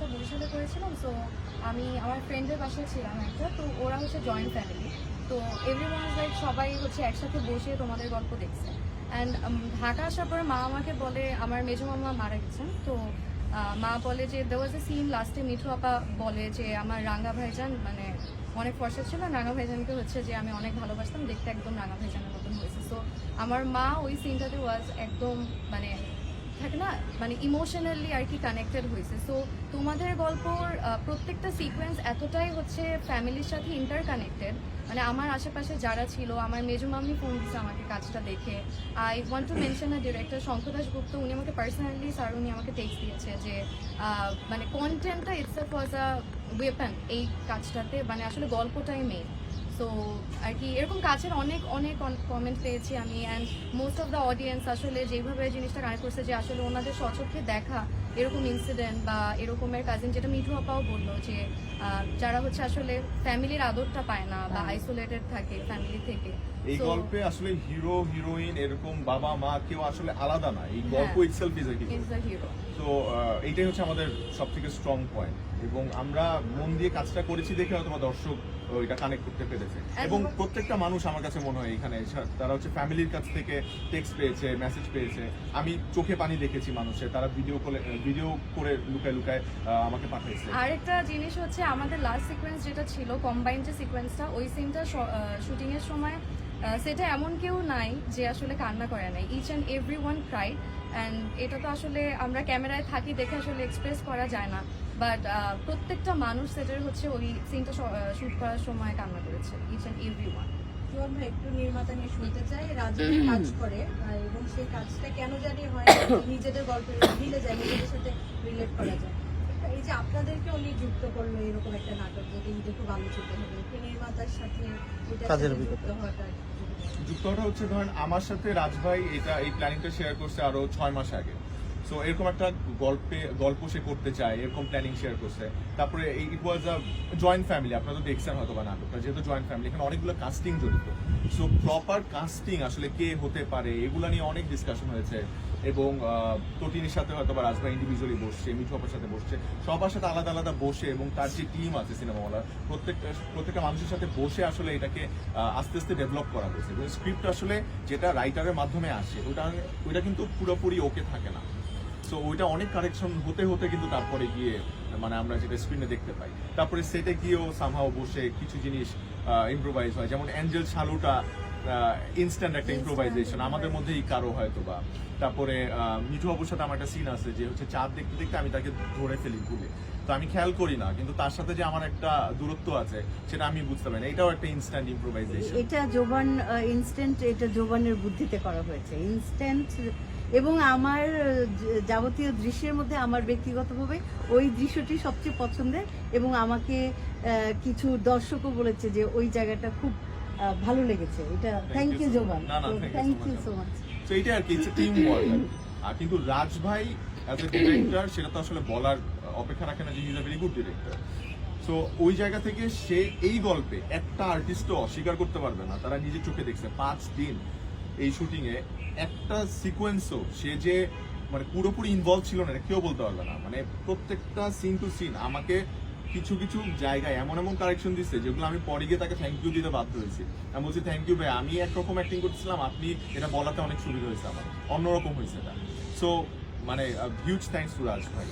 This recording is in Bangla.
শুটটা বরিশালে করেছিলাম সো আমি আমার ফ্রেন্ডের পাশে ছিলাম একটা, তো ওরা হচ্ছে জয়েন্ট ফ্যামিলি তো এভরি এভরিওয়ান লাইক সবাই হচ্ছে একসাথে বসে তোমাদের গল্প দেখছে। অ্যান্ড ঢাকা আসার পরে মা আমাকে বলে, আমার মেজো মামা মারা গেছেন, তো মা বলে যে দেওয়ার যে সিন লাস্টে মিঠু আপা বলে যে, আমার রাঙ্গা ভাইজান মানে অনেক ফর্সা ছিল, রাঙ্গা ভাইজানকে হচ্ছে যে আমি অনেক ভালোবাসতাম, দেখতে একদম রাঙ্গা ভাইজানের মতন হয়েছে। সো আমার মা ওই সিনটাতে ওয়াজ একদম মানে থাকে না? মানে ইমোশনালি আর কি কানেক্টেড হয়েছে। সো তোমাদের গল্পর প্রত্যেকটা সিকোয়েন্স এতটাই হচ্ছে ফ্যামিলির সাথে ইন্টার কানেক্টেড মানে আমার আশেপাশে যারা ছিল, আমার মেজো মামি ফোন দিচ্ছে আমাকে কাজটা দেখে। I want to mention a director Shankar Das Gupta, উনি আমাকে পার্সোনালি স্যার উনি আমাকে টেক্সট দিয়েছে যে মানে কন্টেন্টটা ইটসেলফ ওয়াজ আ ওয়েপন এই কাজটাতে। মানে আসলে গল্পটাই মেন সো আর কি, এরকম কাছের অনেক অনেক কমেন্ট পেয়েছি আমি and most of the audience আসলে যেভাবে জিনিসটা কানেক্ট করছে যে আসলে ওনাদের সচক্ষে দেখা এরকম ইনসিডেন্ট বা এরকমের কাজিন যেটা মিঠু আপাও বলল যে যারা হচ্ছে আসলে ফ্যামিলির আদরটা পায় না বা আইসোলেটেড থাকে ফ্যামিলি থেকে। এই গল্পে আসলে হিরো হিরোইন এরকম বাবা মা কেউ আসলে আলাদা না। এই গল্প হ্যাঁ। Itself is hero. তো এইটাই হচ্ছে আমাদের সব থেকে স্ট্রং পয়েন্ট এবং আমরা মন দিয়ে কাজটা করেছি দেখে হয়তো দর্শক এটা কানেক্ট করতে পেরেছে। এবং প্রত্যেকটা মানুষ আমার কাছে মনে হয় এখানে তারা হচ্ছে ফ্যামিলির কাছ থেকে টেক্সট পেয়েছে মেসেজ পেয়েছে। আমি চোখে পানি দেখেছি মানুষের তারা ভিডিও করে ভিডিও করে লুকায় লুকায় আমাকে পাঠাইছে। আরেকটা জিনিস হচ্ছে, আমাদের লাস্ট সিকোয়েন্স যেটা ছিল কম্বাইন যে সিকোয়েন্সটা ওই সিনটা শুটিং এর সময় সেটা এমন কেউ নাই যে আসলে কান্না করে নাই। Each and every one cried and এটা তো আসলে আমরা ক্যামেরায় থাকি দেখে আসলে এক্সপ্রেস করা যায় না। বাট প্রত্যেকটা মানুষ সেটার হচ্ছে ওই সিনটা শুট করার সময় কান্না করেছে ইচ অ্যান্ড এভরি ওয়ান একটু নির্মাতা নিয়ে শুনতে চাই রাজু কাজ করে এবং সেই কাজটা কেন জানি হয় নিজেদের গল্পে মিলে যায় নিজেদের সাথে রিলেট করা যায়। এই যে আপনাদেরকে উনি যুক্ত করল এরকম একটা নাটক যেটা খুব আলোচিত হবে একটু নির্মাতার সাথে কাজের অভিজ্ঞতা। যুক্ত হওয়াটা যুক্ত হওয়াটা হচ্ছে ধরেন আমার সাথে রাজভাই এটা এই প্ল্যানিংটা শেয়ার করছে আরও ছয় মাস আগে। সো এরকম একটা গল্পে, গল্প সে করতে চায়, এরকম প্ল্যানিং শেয়ার করছে। তারপরে ইট ওয়াজ আ জয়েন্ট ফ্যামিলি আপনারা তো দেখছেন হয়তো বা নাটকটা, যেহেতু জয়েন্ট ফ্যামিলি এখানে অনেকগুলো কাস্টিং জড়িত। সো প্রপার কাস্টিং আসলে কে হতে পারে, এগুলো নিয়ে অনেক ডিসকাশন হয়েছে। এবং তটিনীর সাথে হয়তো বা রাজভাই ইন্ডিভিজুয়ালি বসছে, মিঠু আপার সাথে বসছে, সবার সাথে আলাদা আলাদা বসে এবং তার যে টিম আছে সিনেমাওয়ালার প্রত্যেকটা প্রত্যেকটা মানুষের সাথে বসে আসলে এটাকে আস্তে আস্তে ডেভেলপ করা হয়েছে। এবং স্ক্রিপ্ট আসলে যেটা রাইটারের মাধ্যমে আসে, ওটা, ওইটা কিন্তু পুরোপুরি ওকে থাকে না। সো ওইটা অনেক কারেকশন হতে হতে কিন্তু তারপরে গিয়ে মানে আমরা যেটা স্ক্রিনে দেখতে পাই। তারপরে সেটে গিয়েও সামহাও বসে কিছু জিনিস ইম্প্রোভাইজ হয়। যেমন অ্যাঞ্জেল শালুটা ইনস্ট্যান্ট একটা ইম্প্রোভাইজেশন আমাদের মধ্যেই কারও হয়তো বা তারপরে মিঠু বাবুর সাথে আমার একটা সিন আছে যে হচ্ছে চাঁদ দেখতে দেখতে আমি তাকে ধরে ফেলি ভুলে। তো আমি খেয়াল করি না কিন্তু তার সাথে যে আমার একটা দূরত্ব আছে সেটা আমি বুঝতে পারি না। এটাও একটা ইনস্ট্যান্ট ইম্প্রোভাইজেশন এটা জোবান ইনস্ট্যান্ট এটা জোবানের বুদ্ধিতে করা হয়েছে। ইনস্ট্যান্ট এবং আমার যাবতীয় দৃশ্যের মধ্যে আমার ব্যক্তিগতভাবে ওই দৃশ্যটি সবচেয়ে পছন্দের এবং আমাকে কিছু দর্শকও বলেছে যে ওই জায়গাটা খুব ভালো লেগেছে। এটা thank you Joban thank you so much তো এইটা আর কি টিম ওয়ার্ক আর কিন্তু রাজ ভাই অ্যাজ এ ডিরেক্টর সেটা তো আসলে বলার অপেক্ষা রাখে না যে is a very good director so ওই জায়গা থেকে সে এই গল্পে একটা আর্টিস্টও অস্বীকার করতে পারবে না। তারা নিজের চোখে দেখছে। পাঁচ দিন এই শুটিং এ একটা সিকোয়েন্সও সে যে মানে পুরোপুরি ইনভলভ ছিল না, এটা কেউ বলতে পারবে না। মানে প্রত্যেকটা সিন টু সিন আমাকে কিছু কিছু জায়গায় এমন এমন কারেকশন দিচ্ছে যেগুলো আমি পরে গিয়ে তাকে থ্যাংক ইউ দিতে বাধ্য হয়েছি। আমি বলছি থ্যাংক ইউ ভাই, আমি একরকম অ্যাক্টিং করতেছিলাম, আপনি এটা বলাতে অনেক সুবিধা হয়েছে আমার। অন্যরকম হয়েছে এটা। সো মানে হিউজ থ্যাংকস টু রাজ ভাই।